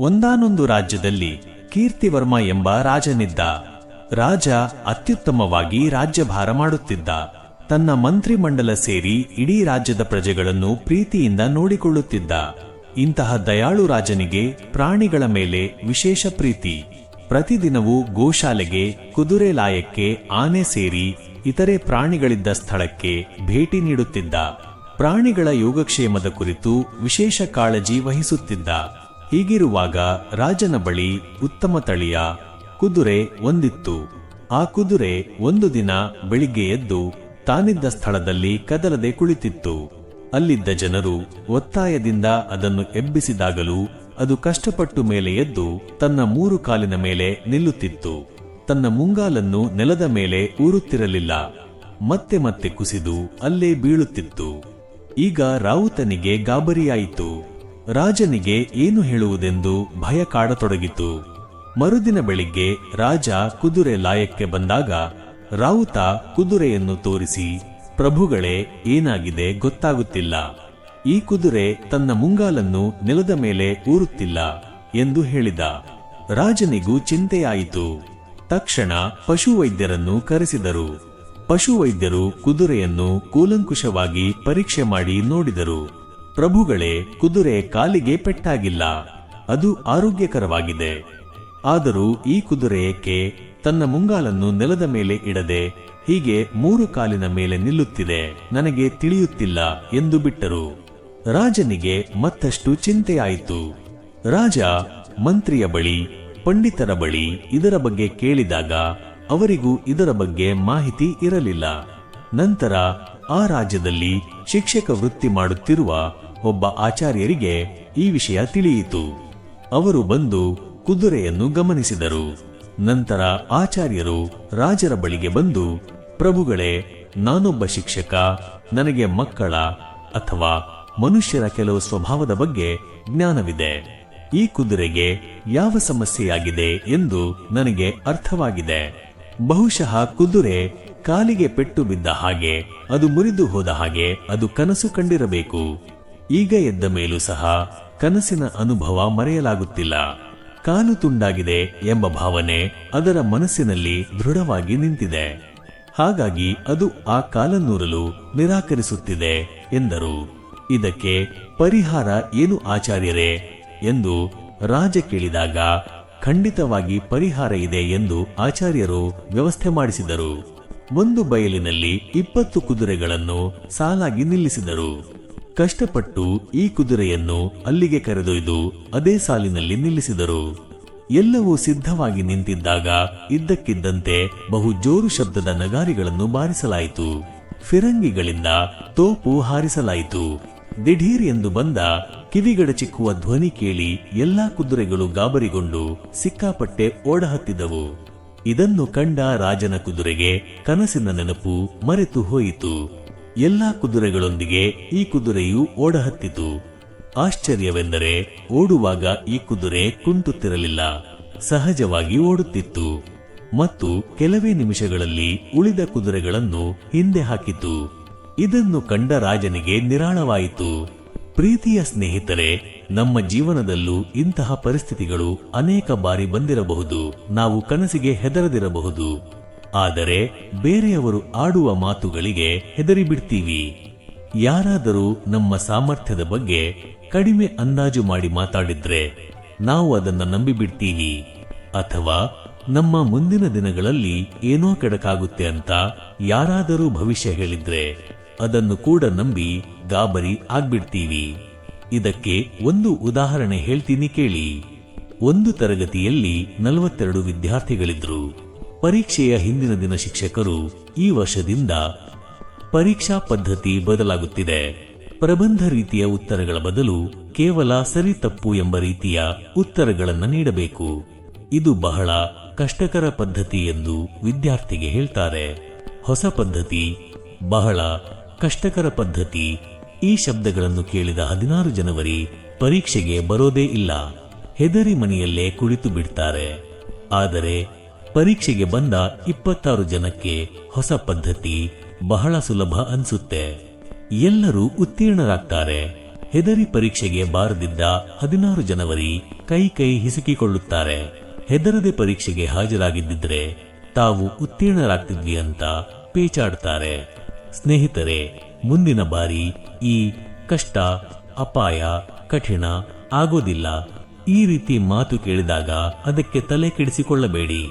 ಒಂದಾನೊಂದು ರಾಜ್ಯದಲ್ಲಿ ಕೀರ್ತಿವರ್ಮ ಎಂಬ ರಾಜನಿದ್ದ. ರಾಜ ಅತ್ಯುತ್ತಮವಾಗಿ ರಾಜ್ಯಭಾರ ಮಾಡುತ್ತಿದ್ದ. ತನ್ನ ಮಂತ್ರಿಮಂಡಲ ಸೇರಿ ಇಡೀ ರಾಜ್ಯದ ಪ್ರಜೆಗಳನ್ನು ಪ್ರೀತಿಯಿಂದ ನೋಡಿಕೊಳ್ಳುತ್ತಿದ್ದ. ಇಂತಹ ದಯಾಳು ರಾಜನಿಗೆ ಪ್ರಾಣಿಗಳ ಮೇಲೆ ವಿಶೇಷ ಪ್ರೀತಿ. ಪ್ರತಿದಿನವೂ ಗೋಶಾಲೆಗೆ, ಕುದುರೆ ಲಾಯಕ್ಕೆ ಆನೆ ಸೇರಿ ಇತರೆ ಪ್ರಾಣಿಗಳಿದ್ದ ಸ್ಥಳಕ್ಕೆ ಭೇಟಿ ನೀಡುತ್ತಿದ್ದ. ಪ್ರಾಣಿಗಳ ಯೋಗಕ್ಷೇಮದ ಕುರಿತು ವಿಶೇಷ ಕಾಳಜಿ ವಹಿಸುತ್ತಿದ್ದ. ಹೀಗಿರುವಾಗ ರಾಜನ ಬಳಿ ಉತ್ತಮ ತಳಿಯ ಕುದುರೆ ಒಂದಿತ್ತು. ಆ ಕುದುರೆ ಒಂದು ದಿನ ಬೆಳಿಗ್ಗೆ ಎದ್ದು ತಾನಿದ್ದ ಸ್ಥಳದಲ್ಲಿ ಕದಲದೆ ಕುಳಿತಿತ್ತು. ಅಲ್ಲಿದ್ದ ಜನರು ಒತ್ತಾಯದಿಂದ ಅದನ್ನು ಎಬ್ಬಿಸಿದಾಗಲೂ ಅದು ಕಷ್ಟಪಟ್ಟು ಮೇಲೆ ಎದ್ದು ತನ್ನ ಮೂರು ಕಾಲಿನ ಮೇಲೆ ನಿಲ್ಲುತ್ತಿತ್ತು. ತನ್ನ ಮುಂಗಾಲನ್ನು ನೆಲದ ಮೇಲೆ ಊರುತ್ತಿರಲಿಲ್ಲ. ಮತ್ತೆ ಮತ್ತೆ ಕುಸಿದು ಅಲ್ಲೇ ಬೀಳುತ್ತಿತ್ತು. ಈಗ ರಾವುತನಿಗೆ ಗಾಬರಿಯಾಯಿತು. ರಾಜನಿಗೆ ಏನು ಹೇಳುವುದೆಂದು ಭಯ ಕಾಡತೊಡಗಿತು ಮರುದಿನ ಬೆಳಿಗ್ಗೆ ರಾಜ ಕುದುರೆ ಲಾಯಕ್ಕೆ ಬಂದಾಗ ರಾವುತ ಕುದುರೆಯನ್ನು ತೋರಿಸಿ, ಪ್ರಭುಗಳೇ, ಏನಾಗಿದೆ ಗೊತ್ತಾಗುತ್ತಿಲ್ಲ. ಈ ಕುದುರೆ ತನ್ನ ಮುಂಗಾಲನ್ನು ನೆಲದ ಮೇಲೆ ಊರುತ್ತಿಲ್ಲ, ಎಂದು ಹೇಳಿದ. ರಾಜನಿಗೂ ಚಿಂತೆಯಾಯಿತು. ತಕ್ಷಣ ಪಶುವೈದ್ಯರನ್ನು ಕರೆಸಿದರು. ಪಶುವೈದ್ಯರು ಕುದುರೆಯನ್ನು ಕೂಲಂಕುಷವಾಗಿ ಪರೀಕ್ಷೆ ಮಾಡಿ ನೋಡಿದರು. ಪ್ರಭುಗಳೇ, ಕುದುರೆ ಕಾಲಿಗೆ ಪೆಟ್ಟಾಗಿಲ್ಲ. ಅದು ಆರೋಗ್ಯಕರವಾಗಿದೆ. ಆದರೂ ಈ ಕುದುರೆ ಏಕೆ ತನ್ನ ಮುಂಗಾಲನ್ನು ನೆಲದ ಮೇಲೆ ಇಡದೆ, ಹೀಗೆ ಮೂರು ಕಾಲಿನ ಮೇಲೆ ನಿಲ್ಲುತ್ತಿದೆ. ನನಗೆ ತಿಳಿಯುತ್ತಿಲ್ಲ ಎಂದು ಬಿಟ್ಟರು. ರಾಜನಿಗೆ ಮತ್ತಷ್ಟು ಚಿಂತೆಯಾಯಿತು. ರಾಜ ಮಂತ್ರಿಯ ಬಳಿ, ಪಂಡಿತರ ಬಳಿ ಇದರ ಬಗ್ಗೆ ಕೇಳಿದಾಗ ಅವರಿಗೂ ಇದರ ಬಗ್ಗೆ ಮಾಹಿತಿ ಇರಲಿಲ್ಲ. ನಂತರ ಆ ರಾಜ್ಯದಲ್ಲಿ ಶಿಕ್ಷಕ ವೃತ್ತಿ ಮಾಡುತ್ತಿರುವ ಒಬ್ಬ ಆಚಾರ್ಯರಿಗೆ ಈ ವಿಷಯ ತಿಳಿಯಿತು. ಅವರು ಬಂದು ಕುದುರೆಯನ್ನು ಗಮನಿಸಿದರು. ನಂತರ ಆಚಾರ್ಯರು ರಾಜರ ಬಳಿಗೆ ಬಂದು, ಪ್ರಭುಗಳೇ, ನಾನೊಬ್ಬ ಶಿಕ್ಷಕ, ನನಗೆ ಮಕ್ಕಳ ಅಥವಾ ಮನುಷ್ಯರ ಕೆಲವು ಸ್ವಭಾವದ ಬಗ್ಗೆ ಜ್ಞಾನವಿದೆ. ಈ ಕುದುರೆಗೆ ಯಾವ ಸಮಸ್ಯೆಯಾಗಿದೆ ಎಂದು ನನಗೆ ಅರ್ಥವಾಗಿದೆ. ಬಹುಶಃ ಕುದುರೆ ಕಾಲಿಗೆ ಪೆಟ್ಟು ಬಿದ್ದ ಹಾಗೆ ಅದು ಮುರಿದು ಹೋದ ಹಾಗೆ ಅದು ಕನಸು ಕಂಡಿರಬೇಕು. ಈಗ ಎದ್ದ ಮೇಲೂ ಸಹ ಕನಸಿನ ಅನುಭವ ಮರೆಯಲಾಗುತ್ತಿಲ್ಲ. ಕಾಲು ತುಂಡಾಗಿದೆ ಎಂಬ ಭಾವನೆ ಅದರ ಮನಸ್ಸಿನಲ್ಲಿ ದೃಢವಾಗಿ ನಿಂತಿದೆ. ಹಾಗಾಗಿ ಅದು ಆ ಕಾಲನ್ನೂರಲು ನಿರಾಕರಿಸುತ್ತಿದೆ ಎಂದರು. ಇದಕ್ಕೆ ಪರಿಹಾರ ಏನು ಆಚಾರ್ಯರೇ? ಎಂದು ರಾಜ ಕೇಳಿದಾಗ ಖಂಡಿತವಾಗಿ ಪರಿಹಾರ ಇದೆ ಎಂದು ಆಚಾರ್ಯರು ವ್ಯವಸ್ಥೆ ಮಾಡಿಸಿದರು. ಒಂದು ಬಯಲಿನಲ್ಲಿ ಇಪ್ಪತ್ತು ಕುದುರೆಗಳನ್ನು ಸಾಲಾಗಿ ನಿಲ್ಲಿಸಿದರು. ಕಷ್ಟಪಟ್ಟು ಈ ಕುದುರೆಯನ್ನು ಅಲ್ಲಿಗೆ ಕರೆದೊಯ್ದು ಅದೇ ಸಾಲಿನಲ್ಲಿ ನಿಲ್ಲಿಸಿದರು. ಎಲ್ಲವೂ ಸಿದ್ಧವಾಗಿ ನಿಂತಿದ್ದಾಗ ಇದ್ದಕ್ಕಿದ್ದಂತೆ ಬಹು ಜೋರು ಶಬ್ದದ ನಗಾರಿಗಳನ್ನು ಬಾರಿಸಲಾಯಿತು. ಫಿರಂಗಿಗಳಿಂದ ತೋಪು ಹಾರಿಸಲಾಯಿತು. ದಿಢೀರ್ ಎಂದು ಬಂದ ಕಿವಿಗಡ ಚಿಕ್ಕುವ ಧ್ವನಿ ಕೇಳಿ ಎಲ್ಲಾ ಕುದುರೆಗಳು ಗಾಬರಿಗೊಂಡು ಸಿಕ್ಕಾಪಟ್ಟೆ ಓಡಹತ್ತಿದವು. ಇದನ್ನು ಕಂಡ ರಾಜನ ಕುದುರೆಗೆ ಕನಸಿನ ನೆನಪು ಮರೆತು ಹೋಯಿತು. ಎಲ್ಲಾ ಕುದುರೆಗಳೊಂದಿಗೆ ಈ ಕುದುರೆಯು ಓಡಹತ್ತಿತು. ಆಶ್ಚರ್ಯವೆಂದರೆ ಓಡುವಾಗ ಈ ಕುದುರೆ ಕುಂಟುತ್ತಿರಲಿಲ್ಲ. ಸಹಜವಾಗಿ ಓಡುತ್ತಿತ್ತು. ಮತ್ತು ಕೆಲವೇ ನಿಮಿಷಗಳಲ್ಲಿ ಉಳಿದ ಕುದುರೆಗಳನ್ನು ಹಿಂದೆ ಹಾಕಿತು. ಇದನ್ನು ಕಂಡ ರಾಜನಿಗೆ ನಿರಾಳವಾಯಿತು. ಪ್ರೀತಿಯ ಸ್ನೇಹಿತರೆ, ನಮ್ಮ ಜೀವನದಲ್ಲೂ ಇಂತಹ ಪರಿಸ್ಥಿತಿಗಳು ಅನೇಕ ಬಾರಿ ಬಂದಿರಬಹುದು. ನಾವು ಕನಸಿಗೆ ಹೆದರದಿರಬಹುದು. ಆದರೆ ಬೇರೆಯವರು ಆಡುವ ಮಾತುಗಳಿಗೆ ಹೆದರಿಬಿಡ್ತೀವಿ. ಯಾರಾದರೂ ನಮ್ಮ ಸಾಮರ್ಥ್ಯದ ಬಗ್ಗೆ ಕಡಿಮೆ ಅಂದಾಜು ಮಾಡಿ ಮಾತಾಡಿದ್ರೆ ನಾವು ಅದನ್ನು ನಂಬಿಬಿಡ್ತೀವಿ. ಅಥವಾ ನಮ್ಮ ಮುಂದಿನ ದಿನಗಳಲ್ಲಿ ಏನೋ ಕೆಡಕಾಗುತ್ತೆ ಅಂತ ಯಾರಾದರೂ ಭವಿಷ್ಯ ಹೇಳಿದ್ರೆ. ಅದನ್ನು ಕೂಡ ನಂಬಿ ಗಾಬರಿ ಆಗ್ಬಿಡ್ತೀವಿ. ಇದಕ್ಕೆ ಒಂದು ಉದಾಹರಣೆ ಹೇಳ್ತೀನಿ ಕೇಳಿ. ಒಂದು ತರಗತಿಯಲ್ಲಿ ನಲವತ್ತೆರಡು ವಿದ್ಯಾರ್ಥಿಗಳಿದ್ರು. ಪರೀಕ್ಷೆಯ ಹಿಂದಿನ ದಿನ ಶಿಕ್ಷಕರು ಈ ವರ್ಷದಿಂದ ಪರೀಕ್ಷಾ ಪದ್ಧತಿ ಬದಲಾಗುತ್ತಿದೆ. ಪ್ರಬಂಧ ರೀತಿಯ ಉತ್ತರಗಳ ಬದಲು ಕೇವಲ ಸರಿ ತಪ್ಪು ಎಂಬ ರೀತಿಯ ಉತ್ತರಗಳನ್ನು ನೀಡಬೇಕು. ಇದು ಬಹಳ ಕಷ್ಟಕರ ಪದ್ಧತಿ ಎಂದು ವಿದ್ಯಾರ್ಥಿಗೆ ಹೇಳ್ತಾರೆ. ಹೊಸ ಪದ್ಧತಿ ಬಹಳ ಕಷ್ಟಕರ ಪದ್ಧತಿ. ಈ ಶಬ್ದಗಳನ್ನು ಕೇಳಿದ ಹದಿನಾರು ಜನವರಿ ಪರೀಕ್ಷೆಗೆ ಬರೋದೇ ಇಲ್ಲ. ಹೆದರಿ ಮನೆಯಲ್ಲೇ ಕುಳಿತು ಬಿಡ್ತಾರೆ. ಆದರೆ ಪರೀಕ್ಷೆಗೆ ಬಂದ ಇಪ್ಪತ್ತಾರು ಜನಕ್ಕೆ ಹೊಸ ಪದ್ಧತಿ ಬಹಳ ಸುಲಭ ಅನ್ಸುತ್ತೆ. ಎಲ್ಲರೂ ಉತ್ತೀರ್ಣರಾಗ್ತಾರೆ. ಹೆದರಿ ಪರೀಕ್ಷೆಗೆ ಬಾರದಿದ್ದ ಹದಿನಾರು ಜನವರಿ ಕೈ ಕೈ ಹಿಸುಕಿಕೊಳ್ಳುತ್ತಾರೆ. ಹೆದರದೆ ಪರೀಕ್ಷೆಗೆ ಹಾಜರಾಗಿದ್ದಿದ್ರೆ ತಾವು ಉತ್ತೀರ್ಣರಾಗ್ತಿದ್ವಿ ಅಂತ ಪೇಚಾಡ್ತಾರೆ. ಸ್ನೇಹಿತರೆ, ಮುಂದಿನ ಬಾರಿ ಈ ಕಷ್ಟ, ಅಪಾಯ, ಕಠಿಣ ಆಗೋದಿಲ್ಲ. ಈ ರೀತಿ ಮಾತು ಕೇಳಿದಾಗ ಅದಕ್ಕೆ ತಲೆ ಕೆಡಿಸಿಕೊಳ್ಳಬೇಡಿ,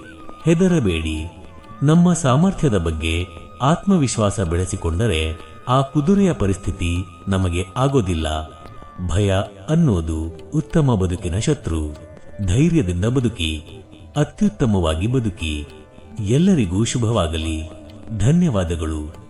ಹೆದರಬೇಡಿ. ನಮ್ಮ ಸಾಮರ್ಥ್ಯದ ಬಗ್ಗೆ ಆತ್ಮವಿಶ್ವಾಸ ಬೆಳೆಸಿಕೊಂಡರೆ ಆ ಕುದುರೆಯ ಪರಿಸ್ಥಿತಿ ನಮಗೆ ಆಗೋದಿಲ್ಲ. ಭಯ ಅನ್ನೋದು ಉತ್ತಮ ಬದುಕಿನ ಶತ್ರು. ಧೈರ್ಯದಿಂದ ಬದುಕಿ, ಅತ್ಯುತ್ತಮವಾಗಿ ಬದುಕಿ. ಎಲ್ಲರಿಗೂ ಶುಭವಾಗಲಿ. ಧನ್ಯವಾದಗಳು.